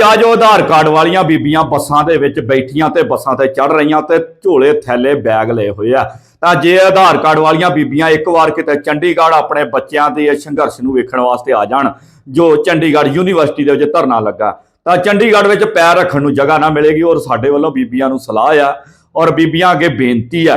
ਵੀ ਆ ਆਧਾਰ ਕਾਰਡ ਵਾਲੀਆਂ ਬੀਬੀਆਂ ਬੱਸਾਂ ਦੇ ਵਿੱਚ ਬੈਠੀਆਂ ਤੇ ਬੱਸਾਂ ਤੇ ਚੜ ਰਹੀਆਂ ਤੇ ਝੋਲੇ ਥੈਲੇ ਬੈਗ ਲਏ ਹੋਏ ਆ। ਤਾਂ ਜੇ ਆਧਾਰ ਕਾਰਡ ਵਾਲੀਆਂ ਬੀਬੀਆਂ ਇੱਕ ਵਾਰ ਕਿਤੇ ਚੰਡੀਗੜ੍ਹ ਆਪਣੇ ਬੱਚਿਆਂ ਦੇ ਸੰਘਰਸ਼ ਨੂੰ ਵੇਖਣ ਵਾਸਤੇ ਆ ਜਾਣ, ਜੋ ਚੰਡੀਗੜ੍ਹ ਯੂਨੀਵਰਸਿਟੀ ਦੇ ਵਿੱਚ ਧਰਨਾ ਲੱਗਾ, ਤਾਂ ਚੰਡੀਗੜ੍ਹ ਵਿੱਚ ਪੈਰ ਰੱਖਣ ਨੂੰ ਜਗ੍ਹਾ ਨਾ ਮਿਲੇਗੀ ਔਰ ਸਾਡੇ ਵੱਲੋਂ ਬੀਬੀਆਂ ਨੂੰ ਸਲਾਹ ਆ ਔਰ ਬੀਬੀਆਂ ਅੱਗੇ ਬੇਨਤੀ ਆ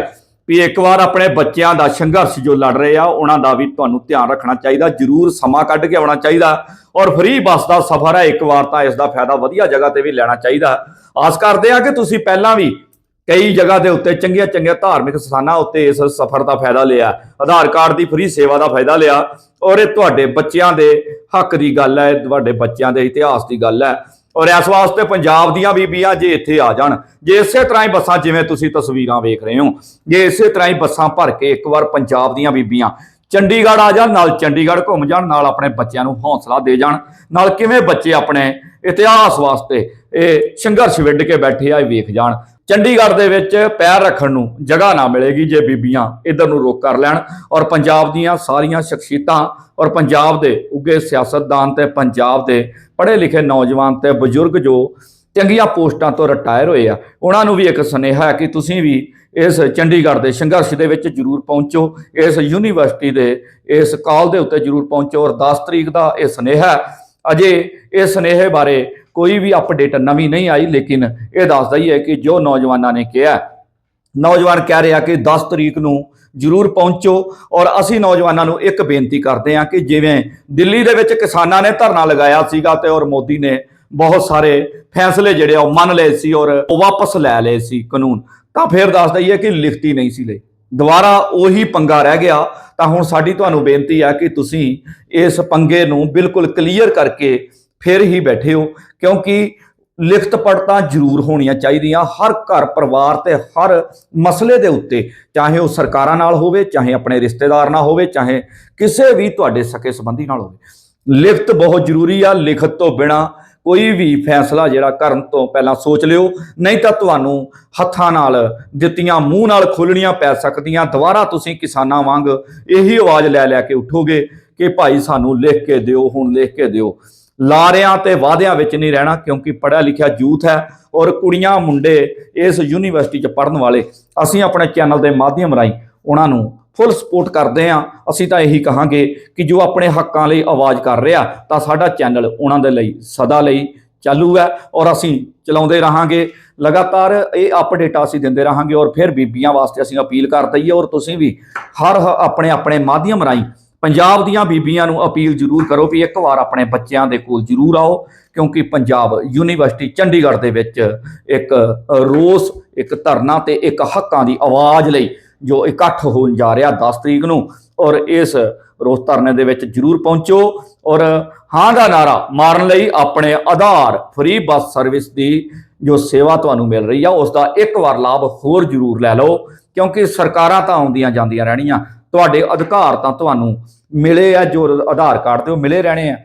ਵੀ ਇੱਕ ਵਾਰ ਆਪਣੇ ਬੱਚਿਆਂ ਦਾ ਸੰਘਰਸ਼ ਜੋ ਲੜ ਰਹੇ ਆ, ਉਹਨਾਂ ਦਾ ਵੀ ਤੁਹਾਨੂੰ ਧਿਆਨ ਰੱਖਣਾ ਚਾਹੀਦਾ, ਜ਼ਰੂਰ ਸਮਾਂ ਕੱਢ ਕੇ ਆਉਣਾ ਚਾਹੀਦਾ ਔਰ ਫ੍ਰੀ ਬੱਸ ਦਾ ਸਫ਼ਰ ਹੈ ਇੱਕ ਵਾਰ ਤਾਂ ਇਸ ਦਾ ਫਾਇਦਾ ਵਧੀਆ ਜਗ੍ਹਾ ਤੇ ਵੀ ਲੈਣਾ ਚਾਹੀਦਾ। ਆਸ ਕਰਦੇ ਆ ਕਿ ਤੁਸੀਂ ਪਹਿਲਾਂ ਵੀ ਕਈ ਜਗ੍ਹਾ ਦੇ ਉੱਤੇ ਚੰਗੀਆਂ ਚੰਗੀਆਂ ਧਾਰਮਿਕ ਸਥਾਨਾਂ ਉੱਤੇ ਇਸ ਸਫ਼ਰ ਦਾ ਫਾਇਦਾ ਲਿਆ, ਆਧਾਰ ਕਾਰਡ ਦੀ ਫ੍ਰੀ ਸੇਵਾ ਦਾ ਫਾਇਦਾ ਲਿਆ ਔਰ ਇਹ ਤੁਹਾਡੇ ਬੱਚਿਆਂ ਦੇ ਹੱਕ ਦੀ ਗੱਲ ਹੈ, ਤੁਹਾਡੇ ਬੱਚਿਆਂ ਦੇ ਇਤਿਹਾਸ ਦੀ ਗੱਲ ਹੈ। ਔਰ ਇਸ ਵਾਸਤੇ ਪੰਜਾਬ ਦੀਆਂ ਬੀਬੀਆਂ ਜੇ ਇੱਥੇ ਆ ਜਾਣ, ਜੇ ਇਸੇ ਤਰ੍ਹਾਂ ਹੀ ਬੱਸਾਂ ਜਿਵੇਂ ਤੁਸੀਂ ਤਸਵੀਰਾਂ ਵੇਖ ਰਹੇ ਹੋ, ਜੇ ਇਸੇ ਤਰ੍ਹਾਂ ਹੀ ਬੱਸਾਂ ਭਰ ਕੇ ਇੱਕ ਵਾਰ ਪੰਜਾਬ ਦੀਆਂ ਬੀਬੀਆਂ ਚੰਡੀਗੜ੍ਹ ਆ ਜਾਣ, ਨਾਲ ਚੰਡੀਗੜ੍ਹ ਘੁੰਮ ਜਾਣ, ਨਾਲ ਆਪਣੇ ਬੱਚਿਆਂ ਨੂੰ ਹੌਸਲਾ ਦੇ ਜਾਣ, ਨਾਲ ਕਿਵੇਂ ਬੱਚੇ ਆਪਣੇ ਇਤਿਹਾਸ ਵਾਸਤੇ ਇਹ ਸੰਘਰਸ਼ ਵਿੱਢ ਕੇ ਬੈਠੇ ਆ, ਇਹ ਵੇਖ ਜਾਣ। ਚੰਡੀਗੜ੍ਹ ਦੇ ਵਿੱਚ ਪੈਰ ਰੱਖਣ ਨੂੰ ਜਗ੍ਹਾ ਨਾ ਮਿਲੇਗੀ ਜੇ ਬੀਬੀਆਂ ਇਧਰ ਨੂੰ ਰੋਕ ਕਰ ਲੈਣ ਔਰ ਪੰਜਾਬ ਦੀਆਂ ਸਾਰੀਆਂ ਸ਼ਖਸੀਅਤਾਂ ਔਰ ਪੰਜਾਬ ਦੇ ਉੱਗੇ ਸਿਆਸਤਦਾਨ ਤੇ ਪੰਜਾਬ ਦੇ ਪੜ੍ਹੇ ਲਿਖੇ ਨੌਜਵਾਨ ਤੇ ਬਜ਼ੁਰਗ ਜੋ ਚੰਗੀਆਂ ਪੋਸਟਾਂ ਤੋਂ ਰਿਟਾਇਰ ਹੋਏ ਆ, ਉਹਨਾਂ ਨੂੰ ਵੀ ਇੱਕ ਸੁਨੇਹਾ ਹੈ ਕਿ ਤੁਸੀਂ ਵੀ ਇਸ ਚੰਡੀਗੜ੍ਹ ਦੇ ਸੰਘਰਸ਼ ਦੇ ਵਿੱਚ ਜਰੂਰ ਪਹੁੰਚੋ, ਇਸ ਯੂਨੀਵਰਸਿਟੀ ਦੇ, ਇਸ ਕਾਲ ਦੇ ਉੱਤੇ ਜਰੂਰ ਪਹੁੰਚੋ ਔਰ 10 ਤਰੀਕ ਦਾ ਇਹ ਸੁਨੇਹਾ ਅਜੇ ਇਹ ਸੁਨੇਹੇ ਬਾਰੇ ਕੋਈ ਵੀ ਅਪਡੇਟ ਨਵੀਂ ਨਹੀਂ ਆਈ, ਲੇਕਿਨ ਇਹ ਦੱਸਦਾ ਹੀ ਹੈ ਕਿ ਜੋ ਨੌਜਵਾਨਾਂ ਨੇ ਕਿਹਾ ਨੌਜਵਾਨ ਕਹਿ ਰਿਹਾ ਕਿ 10 ਤਰੀਕ ਨੂੰ ਜਰੂਰ ਪਹੁੰਚੋ ਔਰ ਅਸੀਂ ਨੌਜਵਾਨਾਂ ਨੂੰ ਇੱਕ ਬੇਨਤੀ ਕਰਦੇ ਹਾਂ ਕਿ ਜਿਵੇਂ ਦਿੱਲੀ ਦੇ ਵਿੱਚ ਕਿਸਾਨਾਂ ਨੇ ਧਰਨਾ ਲਗਾਇਆ ਸੀਗਾ ਤੇ ਔਰ ਮੋਦੀ ਨੇ ਬਹੁਤ ਸਾਰੇ ਫੈਸਲੇ ਜਿਹੜੇ ਆ ਉਹ ਮੰਨ ਲਏ ਸੀ ਔਰ ਉਹ ਵਾਪਸ ਲੈ ਲਏ ਸੀ ਕਾਨੂੰਨ, ਤਾਂ ਫਿਰ ਦੱਸ ਹੀ ਕਿ ਲਿਖਤੀ ਨਹੀਂ ਸੀ ਲਈ। ਦੁਬਾਰਾ ਉਹੀ ਪੰਗਾ ਰਹਿ ਗਿਆ, ਤਾਂ ਹੁਣ ਸਾਡੀ ਤੁਹਾਨੂੰ ਬੇਨਤੀ ਆ ਕਿ ਤੁਸੀਂ ਇਸ ਪੰਗੇ ਨੂੰ ਬਿਲਕੁਲ ਕਲੀਅਰ ਕਰਕੇ ਫਿਰ ਹੀ ਬੈਠੇ ਹੋ, ਕਿਉਂਕਿ ਲਿਖਤ ਪੜਤਾਂ ਜ਼ਰੂਰ ਹੋਣੀਆਂ ਚਾਹੀਦੀਆਂ ਹਰ ਘਰ ਪਰਿਵਾਰ ਤੇ ਹਰ ਮਸਲੇ ਦੇ ਉੱਤੇ, ਚਾਹੇ ਉਹ ਸਰਕਾਰਾਂ ਨਾਲ ਹੋਵੇ, ਚਾਹੇ ਆਪਣੇ ਰਿਸ਼ਤੇਦਾਰ ਨਾਲ ਹੋਵੇ, ਚਾਹੇ ਕਿਸੇ ਵੀ ਤੁਹਾਡੇ ਸਕੇ ਸੰਬੰਧੀ ਨਾਲ ਹੋਵੇ। ਲਿਖਤ ਬਹੁਤ ਜ਼ਰੂਰੀ ਆ, ਲਿਖਤ ਤੋਂ ਬਿਨਾ ਕੋਈ ਵੀ ਫੈਸਲਾ ਜਿਹੜਾ ਕਰਨ ਤੋਂ ਪਹਿਲਾਂ ਸੋਚ ਲਿਓ, ਨਹੀਂ ਤਾਂ ਤੁਹਾਨੂੰ ਹੱਥਾਂ ਨਾਲ ਦਿੱਤੀਆਂ, ਮੂੰਹ ਨਾਲ ਖੋਲਣੀਆਂ ਪੈ ਸਕਦੀਆਂ। ਦੁਬਾਰਾ ਤੁਸੀਂ ਕਿਸਾਨਾਂ ਵਾਂਗ ਇਹੀ ਆਵਾਜ਼ ਲੈ ਲੈ ਕੇ ਉਠੋਗੇ ਕਿ ਭਾਈ ਸਾਨੂੰ ਲਿਖ ਕੇ ਦਿਓ, ਹੁਣ ਲਿਖ ਕੇ ਦਿਓ। ਲਾਰਿਆਂ ਤੇ ਵਾਅਦਿਆਂ ਵਿੱਚ ਨਹੀਂ ਰਹਿਣਾ, ਕਿਉਂਕਿ ਪੜ੍ਹਿਆ ਲਿਖਿਆ ਯੂਥ ਹੈ ਔਰ ਕੁੜੀਆਂ, ਮੁੰਡੇ ਇਸ ਯੂਨੀਵਰਸਿਟੀ 'ਚ ਪੜ੍ਹਨ ਵਾਲੇ, ਅਸੀਂ ਆਪਣੇ ਚੈਨਲ ਦੇ ਮਾਧਿਅਮ ਰਾਹੀਂ ਉਹਨਾਂ ਨੂੰ ਫੁੱਲ ਸਪੋਰਟ ਕਰਦੇ ਹਾਂ, ਅਸੀਂ ਤਾਂ ਇਹੀ ਕਹਾਂਗੇ ਕਿ ਜੋ ਆਪਣੇ ਹੱਕਾਂ ਲਈ ਆਵਾਜ਼ ਕਰ ਰਿਹਾ, ਤਾਂ ਸਾਡਾ ਚੈਨਲ ਉਹਨਾਂ ਦੇ ਲਈ ਸਦਾ ਲਈ ਚਾਲੂ ਹੈ ਔਰ ਅਸੀਂ ਚਲਾਉਂਦੇ ਰਹਾਂਗੇ। ਲਗਾਤਾਰ ਇਹ ਅਪਡੇਟਾਂ ਅਸੀਂ ਦਿੰਦੇ ਰਹਾਂਗੇ ਔਰ ਫਿਰ ਬੀਬੀਆਂ ਵਾਸਤੇ ਅਸੀਂ ਅਪੀਲ ਕਰ ਦਈਏ ਔਰ ਤੁਸੀਂ ਵੀ ਹਰ ਹ- ਆਪਣੇ ਆਪਣੇ ਮਾਧਿਅਮ ਰਾਹੀਂ ਪੰਜਾਬ ਦੀਆਂ ਬੀਬੀਆਂ ਨੂੰ ਅਪੀਲ ਜ਼ਰੂਰ ਕਰੋ ਵੀ ਇੱਕ ਵਾਰ ਆਪਣੇ ਬੱਚਿਆਂ ਦੇ ਕੋਲ ਜ਼ਰੂਰ ਆਓ, ਕਿਉਂਕਿ ਪੰਜਾਬ ਯੂਨੀਵਰਸਿਟੀ ਚੰਡੀਗੜ੍ਹ ਦੇ ਵਿੱਚ ਇੱਕ ਰੋਸ, ਇੱਕ ਧਰਨਾ ਤੇ ਇੱਕ ਹੱਕਾਂ ਦੀ ਆਵਾਜ਼ ਲਈ ਜੋ ਇਕੱਠ ਹੋਣ ਜਾ ਰਿਹਾ 10 ਤਰੀਕ ਨੂੰ, ਔਰ ਇਸ ਰੋਸ ਧਰਨੇ ਦੇ ਵਿੱਚ ਜ਼ਰੂਰ ਪਹੁੰਚੋ, ਔਰ ਹਾਂ ਦਾ ਨਾਰਾ ਮਾਰਨ ਲਈ ਆਪਣੇ ਆਧਾਰ ਫ੍ਰੀ ਬੱਸ ਸਰਵਿਸ ਦੀ ਜੋ ਸੇਵਾ ਤੁਹਾਨੂੰ ਮਿਲ ਰਹੀ ਆ ਉਸ ਦਾ ਇੱਕ ਵਾਰ ਲਾਭ ਹੋਰ ਜ਼ਰੂਰ ਲੈ ਲਓ, ਕਿਉਂਕਿ ਸਰਕਾਰਾਂ ਤਾਂ ਆਉਂਦੀਆਂ ਜਾਂਦੀਆਂ ਰਹਿਣੀਆਂ, ਤੁਹਾਡੇ ਅਧਿਕਾਰ ਤਾਂ ਤੁਹਾਨੂੰ ਮਿਲੇ ਆ, ਜੋ ਆਧਾਰ ਕਾਰਡ ਤੇ ਉਹ ਮਿਲੇ ਰਹਿਣੇ ਆ,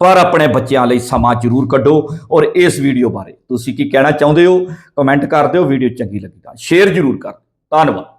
ਪਰ ਆਪਣੇ ਬੱਚਿਆਂ ਲਈ ਸਮਾਂ ਜ਼ਰੂਰ ਕੱਢੋ, ਔਰ ਇਸ ਵੀਡੀਓ ਬਾਰੇ ਤੁਸੀਂ ਕੀ ਕਹਿਣਾ ਚਾਹੁੰਦੇ ਹੋ ਕਮੈਂਟ ਕਰ ਦਿਓ, ਵੀਡੀਓ ਚੰਗੀ ਲੱਗੇਗਾ ਸ਼ੇਅਰ ਜ਼ਰੂਰ ਕਰ ਧੰਨਵਾਦ।